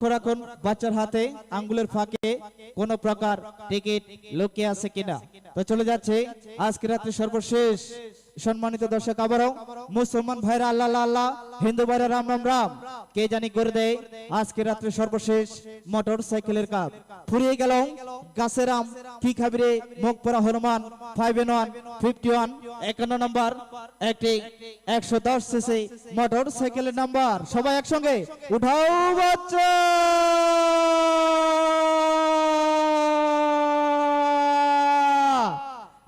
রাখুন, বাচ্চার হাতে আঙ্গুলের ফাঁকে কোন প্রকার টিকিট লুকিয়ে আছে কিনা। তো চলে যাচ্ছে আজকে রাত্রে সর্বশেষ। সম্মানিত দর্শক, আবারও মুসলমান ভাইরা, আল্লাহ আল্লাহ হিন্দু ভাইরা, রাম রাম রাম। কে জানি করে দেয়? আজকে রাত্রে সর্বশেষ মোটর সাইকেলের কাপ। ফুরিয়ে গেল গাছের আম কি খাবিরে মুখ পরা Hanuman five N one fifty one একান্ন নম্বর, একটি একশো দশ সিসি মোটর সাইকেলের নাম্বার। সবাই একসঙ্গে উঠাও বাচ্চা!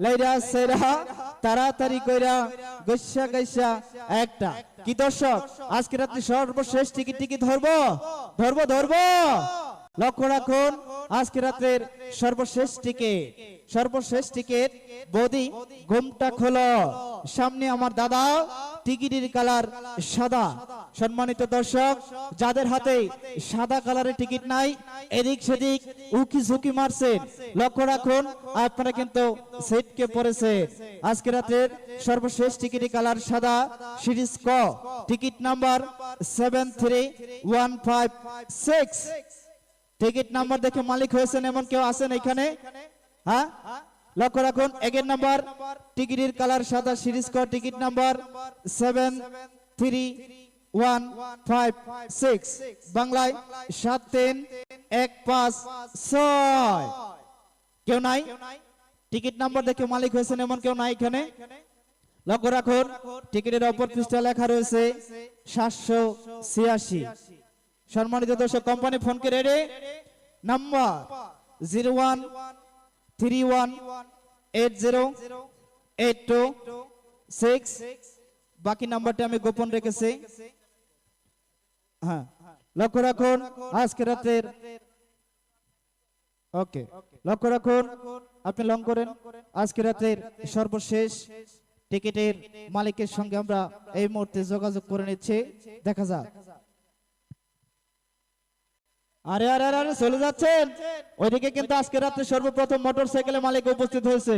লাইরা, সেরা তাড়াতাড়ি কইরা গৈসা গৈসা একটা। কি দর্শক? আজকে রাত্রি সর্বশেষ টিকিট টিকিট ধরবো? ধরবো ধরবো। লক্ষ্য রাখুন, আজকে রাত্রের সর্বশেষ টিকিট। সর্বশেষ টিকিট, বদি, ঘুমটা খোলো। সামনে আমার দাদা, টিকিটের কালার সাদা। সম্মানিত দর্শক, যাদের হাতে সাদা কালারের টিকিট নাই, এদিক সেদিক উকি ঝুঁকি মারছেন লক্ষ্য রাখুন, আপনারা কিন্তু সেটকে পড়েছে। আজকে রাতের সর্বশেষ টিকিট কালার সাদা, সিরিজ ক, ticket number seven three one five six ticket number দেখে মালিক হয়েছেন, এমন কেউ আছেন এখানে? হ্যাঁ? লক্ষ্য রাখুন এগের নাম্বার, টিকিটের কালার সাদা, সিরিজ ক, ticket number seven three one five six বাংলায় সাত, তিন, এক, পাঁচ, ছয়। কেউ নাই? টিকিট নাম্বার দেখে মালিক হয়েছেন এমন কেউ নাই এখানে? লক্ষ্য রাখুন, টিকিটের অপর পৃষ্ঠা লেখা রয়েছে সাতশো ছিয়াশি। সম্মানিত দর্শক, company ফোনকে ready number zero one three one eight zero eight two six. বাকি নাম্বারটা আমি গোপন রেখেছি। হ্যাঁ লক্ষ্য রাখুন আজকে রাতের ওকে, লক্ষ্য রাখুন, আপনি লং করেন আজকে রাতের সর্বশেষ টিকিটের মালিকের সঙ্গে আমরা এই মুহূর্তে যোগাযোগ করে নিচ্ছি। দেখা যাক। আরে আরে আরে চলে যাচ্ছেন? ওইদিকে কিন্তু আজকে রাত্রে সর্বপ্রথম মোটর সাইকেলের মালিক উপস্থিত হয়েছে।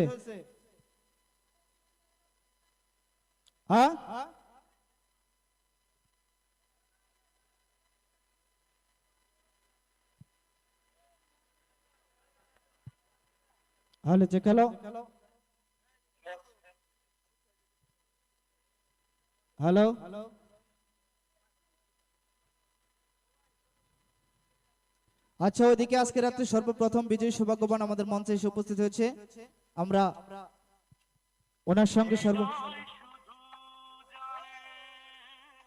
হ্যাঁ? Hello hello. আচ্ছা ওইদিকে আজকে রাত্রে সর্বপ্রথম বিজয়ী সৌভাগ্যবান আমাদের মঞ্চে এসে উপস্থিত হয়েছে। আমরা ওনার সঙ্গে সর্ব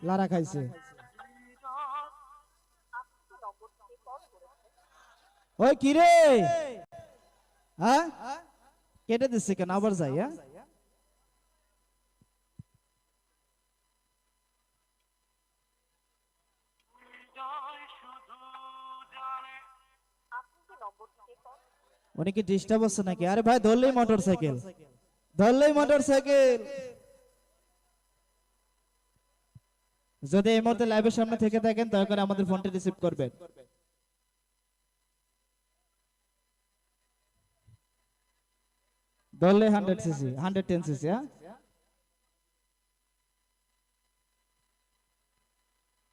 লারা খাইছে। ওই কি রে? হ্যাঁ? কেটে দিচ্ছে কেন? আবার যাই হ্যাঁ? উনি কি ডিস্টার্ব হচ্ছে নাকি? আরে ভাই, ধরলেই মোটর সাইকেল ধরলেই মোটর সাইকেল যদি এই মুহূর্তে লাইভের সামনে থেকে থাকেন, দয়া করে আমাদের ফোনটা রিসিভ করবেন। ধরলে hundred CC hundred ten CC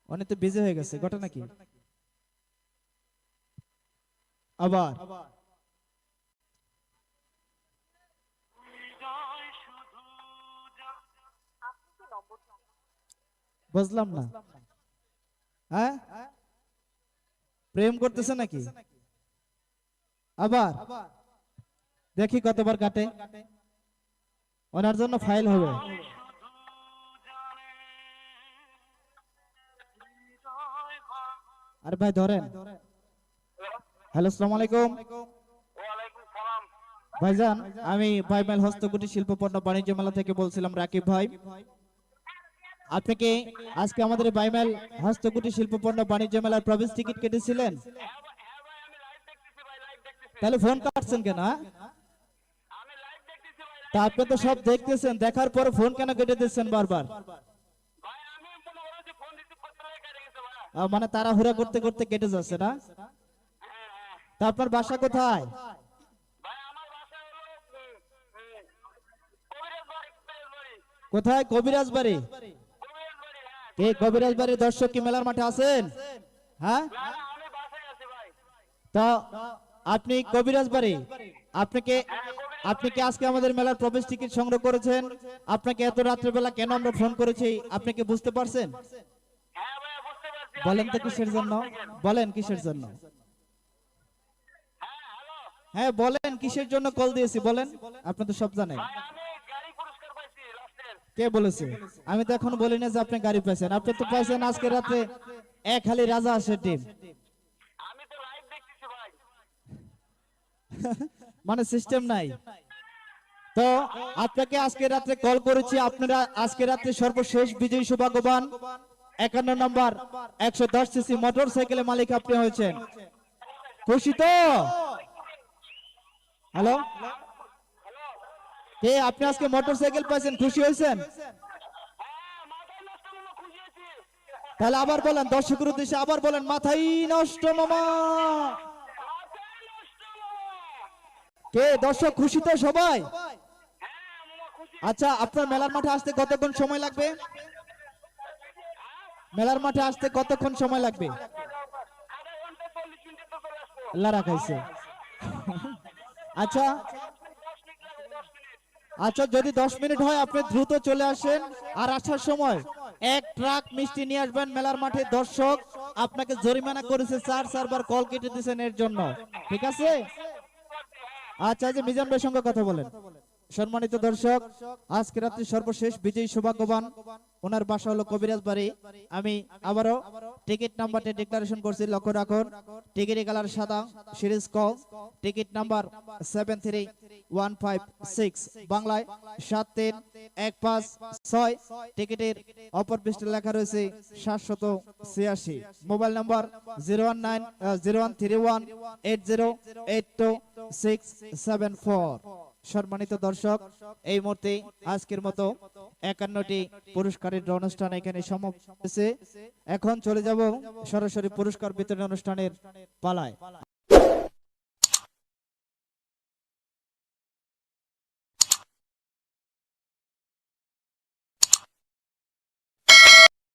অনেক তো বিজি হয়ে গেছে, ঘটনা কি? আবার। বুঝলাম না। হ্যাঁ? প্রেম করতেছে নাকি? আবার। দেখি কতবার কাটে। ওনার জন্য ফাইল হবে। আরে ভাই ধরেন। হ্যালো, আসসালামু আলাইকুম। ভাইজান, আমি ভাইমাইল হস্তকুটি শিল্প পণ্য বাণিজ্য মেলা থেকে বলছিলাম রাকিব ভাই। আপনি কি আজকে আমাদের এই বাইমেল হস্তকুটি শিল্প পণ্য বাণিজ্য মেলার প্রবেশ টিকিট কেটেছিলেন? ভাই ভাই ভাই তাহলে ফোন কাটছেন কেন হ্যাঁ? আমি লাইভ দেখতেছি ভাই তা আপনি তো সব দেখতেছেন দেখার পর ফোন কেন কেটে দিচ্ছেন বারবার? মনে তাড়াহুড়া করতে করতে কেটে যাচ্ছে না? হ্যাঁ হ্যাঁ। তা আপনার বাসা কোথায়? কোথায়? কবিরাজ বাড়ি? হ্যাঁ কে কবিরাজ বাড়ির দর্শক কি মেলার মাঠে আছেন? হ্যাঁ? তো আপনি কবিরাজ বাড়ি? আপনাকে আপনি কি আজকে আমাদের মেলার প্রবেশ টিকিট সংগ্রহ করেছেন। আপনাকে এত রাত্রেবেলা কেন আমরা ফোন করেছি আপনি কি বুঝতে পারছেন? হ্যাঁ বলেন তো কিসের জন্য? বলেন কিসের জন্য? হ্যাঁ হ্যাঁ বলেন কিসের জন্য কল দিয়েছি বলেন। আপনি তো সব জানেন। কে বলেছে? আমি তো এখন বলি না যে আপনি গাড়ি পাইছেন। আপনি তো পাইছেন আজকে রাতে এক খালি রাজা আসে টিম। আমি তো লাইভ দেখতেছি ভাই। মানে সিস্টেম নাই। তো আপনাকে আজকে রাত্রে কল করেছি, আপনারা আজকে রাত্রে সর্বশেষ বিজয়ী সৌভাগ্যবান একান্ন নম্বর একশো দশ সিসি মোটর সাইকেলের মালিক আপনি হয়েছেন। খুশি তো? হ্যালো কে, আপনি আজকে মোটর সাইকেল পাইছেন, খুশি হয়েছেন? হ্যাঁ তাহলে আবার বলেন, দর্শকের উদ্দেশ্যে আবার বলেন মাথাই নষ্ট মামা। কে? দর্শক খুশি তো সবাই? আচ্ছা আপনার মেলার মাঠে আসতে কতক্ষণ সময় লাগবে? মেলার মাঠে আসতে কতক্ষণ সময় লাগবে? রাখাইছে আচ্ছা। আচ্ছা যদি দশ মিনিট হয়, আপনি দ্রুত চলে আসেন আর আসার সময় এক ট্রাক মিষ্টি নিয়ে আসবেন মেলার মাঠে। দর্শক, আপনাকে জরিমানা করেছে চার চারবার কল কেটে দিয়েছেন এর জন্য। ঠিক আছে? আচ্ছা যে মিজান ভাইয়ের সঙ্গে কথা বলেন। সম্মানিত দর্শক, আজকে রাত্রি সর্বশেষ বিজয়ী সৌভাগ্যবান ওনার বাসা হলো কবিরাজ বাড়ি। আমি আবারও টিকিট নাম্বারটি ডিক্লারেশন করছি, লক্ষ্য রাখুন। টিকিট কালার সাদা, সিরিজ ক ticket number seven three one five six বাংলায় সাত তিন এক পাঁচ ছয়। টিকিটের অপর পৃষ্ঠে লেখা রয়েছে সাতশত ছিয়াশি। Mobile number zero one nine zero one three one eight zero eight two six seven four সম্মানিত দর্শক, এই মুহূর্তে আজকের মতো একান্নটি পুরস্কারের অনুষ্ঠান এখানে সমাপ্ত এখন চলে যাব সরাসরি পুরস্কার বিতরণ অনুষ্ঠানের পালায়।